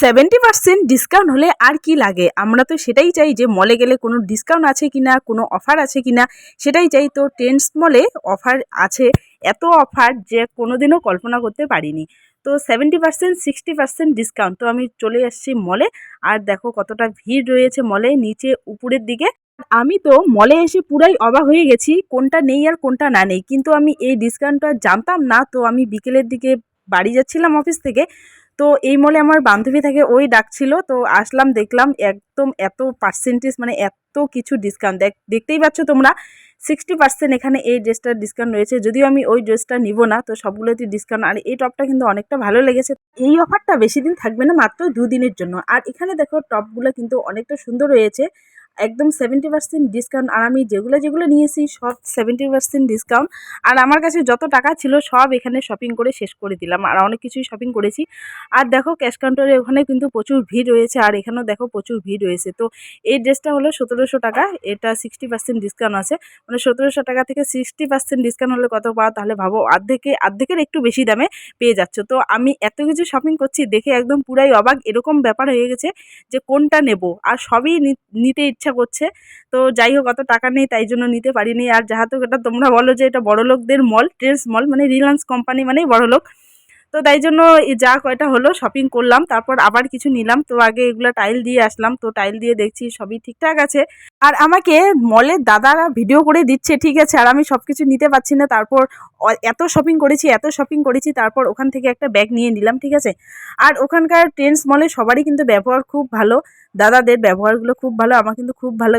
Seventy percent discount হলে আর কি লাগে? আমরা তো সেটাই চাই যে মলে গেলে কোনো ডিসকাউন্ট আছে কি না কোনো অফার আছে কি না সেটাই চাই। তো ট্রেন্ডস মলে অফার আছে, এত অফার যে কোনো দিনও কল্পনা করতে পারিনি। তো seventy percent sixty percent discount তো আমি চলে এসেছি মলে আর দেখো কতটা ভিড় রয়েছে মলে নিচে উপরের দিকে। আমি তো মলে এসে পুরাই অবাক হয়ে গেছি, কোনটা নেই আর কোনটা না নেই। কিন্তু আমি এই ডিসকাউন্টটা জানতাম না, তো আমি বিকেলের দিকে বাড়ি যাচ্ছিলাম অফিস থেকে। তো এই মলে আমার বান্ধবী থাকে, ওই ডাকছিল। তো আসলাম, দেখলাম একদম এত পার্সেন্টেজ মানে এত কিছু ডিসকাউন্ট দেখ, দেখতেই পাচ্ছ তোমরা সিক্সটি পার্সেন্ট এখানে এই ড্রেসটার ডিসকাউন্ট রয়েছে। যদিও আমি ওই ড্রেসটা নিব না, তো সবগুলোতে ডিসকাউন্ট আর এই টপটা কিন্তু অনেকটা ভালো লেগেছে। এই অফারটা বেশি দিন থাকবে না, মাত্র দুদিনের জন্য। আর এখানে দেখো টপগুলো কিন্তু অনেকটা সুন্দর রয়েছে। একদম সেভেন্টি পার্সেন্ট ডিসকাউন্ট আর আমি যেগুলো যেগুলো নিয়েছি সব সেভেন্টি পার্সেন্ট ডিসকাউন্ট আর আমার কাছে যত টাকা ছিল সব এখানে শপিং করে শেষ করে দিলাম আর অনেক কিছুই শপিং করেছি। আর দেখো ক্যাশ কাউন্টারে ওখানে কিন্তু প্রচুর ভিড় রয়েছে আর এখানেও দেখো প্রচুর ভিড় রয়েছে। তো এই ড্রেসটা হলো সতেরোশো টাকা, এটা সিক্সটি পার্সেন্ট ডিসকাউন্ট আছে। মানে সতেরোশো টাকা থেকে সিক্সটি পার্সেন্ট ডিসকাউন্ট হলে কত পাওয়া তাহলে ভাবো, অর্ধেকে, অর্ধেকের একটু বেশি দামে পেয়ে যাচ্ছ। তো আমি এত কিছু শপিং করছি দেখে একদম পুরাই অবাক, এরকম ব্যাপার হয়ে গেছে যে কোনটা নেব? আর সবই নিতে ইচ্ছা করছে। তো যাই হোক, অত টাকা নেই, তাই জন্য নিতে পারিনি। আর যাহাতো এটা তোমরা বলো যে এটা বড়লোকদের মল ট্রেন্স মল মানে রিলায়েন্স কোম্পানি মানেই বড়লোক। তো তাই জন্য যা কয়টা হলো শপিং করলাম, তারপর আবার কিছু নিলাম। তো আগে এগুলো টাইল দিয়ে আসলাম। তো টাইল দিয়ে দেখছি সবই ঠিকঠাক আছে। আর আমাকে মলের দাদারা ভিডিও করে দিচ্ছে, ঠিক আছে, আর আমি সব কিছু নিতে পারছি না, তারপর এত শপিং করেছি, এত শপিং করেছি, তারপর ওখান থেকে একটা ব্যাগ নিয়ে নিলাম, ঠিক আছে। আর ওখানকার ট্রেন্ডস মলে সবারই কিন্তু ব্যবহার খুব ভালো, দাদাদের ব্যবহারগুলো খুব ভালো, আমার কিন্তু খুব ভালো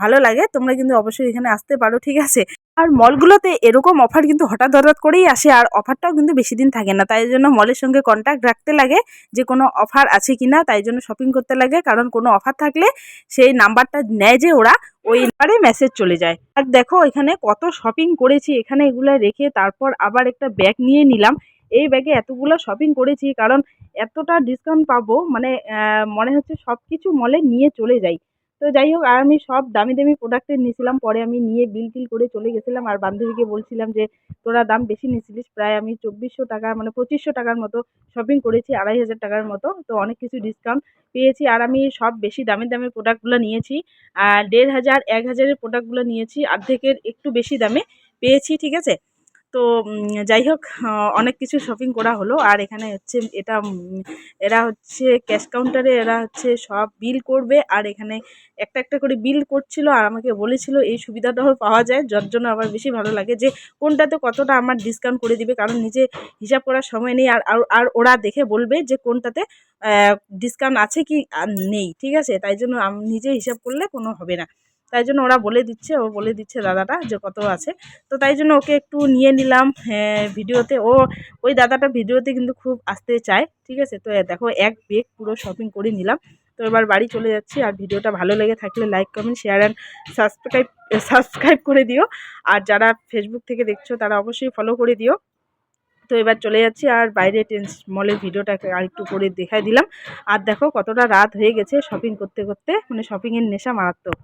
ভালো লাগে, তোমরা কিন্তু অবশ্যই এখানে আসতে পারো, ঠিক আছে। আর মলগুলোতে এরকম অফার কিন্তু হঠাৎ হঠাৎ করেই আসে, আর অফারটাও কিন্তু বেশি দিন থাকে না, তাই জন্য মলের সঙ্গে কন্ট্যাক্ট রাখতে লাগে যে কোনো অফার আছে কি না তাই জন্য শপিং করতে লাগে, কারণ কোনো অফার থাকলে সেই নাম্বারটা নেয় যে ওরা ওই নাম্বারে মেসেজ চলে যায়। আর দেখো এখানে কত শপিং করেছি, এখানে এগুলো রেখে তারপর আবার একটা ব্যাগ নিয়ে নিলাম। এই ব্যাগে এতগুলো শপিং করেছি, কারণ এতটা ডিসকাউন্ট পাবো মানে মনে হচ্ছে সব কিছু মলে নিয়ে চলে যাই। তো যাই হোক আর আমি সব দামি দামি প্রোডাক্টের নিয়েছিলাম। পরে আমি নিয়ে বিল টিল করে চলে গেছিলাম। আর বান্ধবীকে বলছিলাম যে, তোরা দাম বেশি নিয়েছিলিস। প্রায় আমি চব্বিশশো টাকা মানে পঁচিশশো টাকার মতো শপিং করেছি, আড়াই হাজার টাকার মতো। তো অনেক কিছু ডিসকাউন্ট পেয়েছি। আর আমি সব বেশি দামি দামি প্রোডাক্টগুলো নিয়েছি। আর দেড় হাজার, এক হাজারের প্রোডাক্টগুলো নিয়েছি। অর্ধেকের একটু বেশি দামে পেয়েছি, ঠিক আছে? তো যাই হোক অনেক কিছু শপিং করা হলো। আর এখানে হচ্ছে, এটা এরা হচ্ছে ক্যাশ কাউন্টারে এরা হচ্ছে সব বিল করবে। আর এখানে একটা একটা করে বিল করছিল আর আমাকে বলেছিল, এই সুবিধাটাও পাওয়া যায়। যার জন্য আমার বেশি ভালো লাগে যে, কোনটাতে কতটা আমার ডিসকাউন্ট করে দিবে। কারণ নিজে হিসাব করার সময় নেই। আর আর ওরা দেখে বলবে যে, কোনটাতে ডিসকাউন্ট আছে কি নেই। ঠিক আছে? তাই জন্য নিজে হিসাব করলে কোনো হবে না। তাই জন্য ওরা বলে দিচ্ছে ও বলে দিচ্ছে দাদাটা যে কত আছে। তো তাই জন্য ওকে একটু নিয়ে নিলাম হ্যাঁ, ভিডিওতে। ও ওই দাদাটা ভিডিওতে কিন্তু খুব আসতে চায় ঠিক আছে? তো দেখো এক বেগ পুরো শপিং করে নিলাম। তো এবার বাড়ি চলে যাচ্ছি আর ভিডিওটা ভালো লেগে থাকলে like comment share and subscribe subscribe করে দিও। আর যারা ফেসবুক থেকে দেখছ তারা অবশ্যই ফলো করে দিও। তো এবার চলে যাচ্ছি আর বাইরে টেন্স মলের ভিডিওটাকে আর একটু করে দেখাই দিলাম। আর দেখো কতটা রাত হয়ে গেছে শপিং করতে করতে মানে শপিংয়ের নেশা মারাত্মক।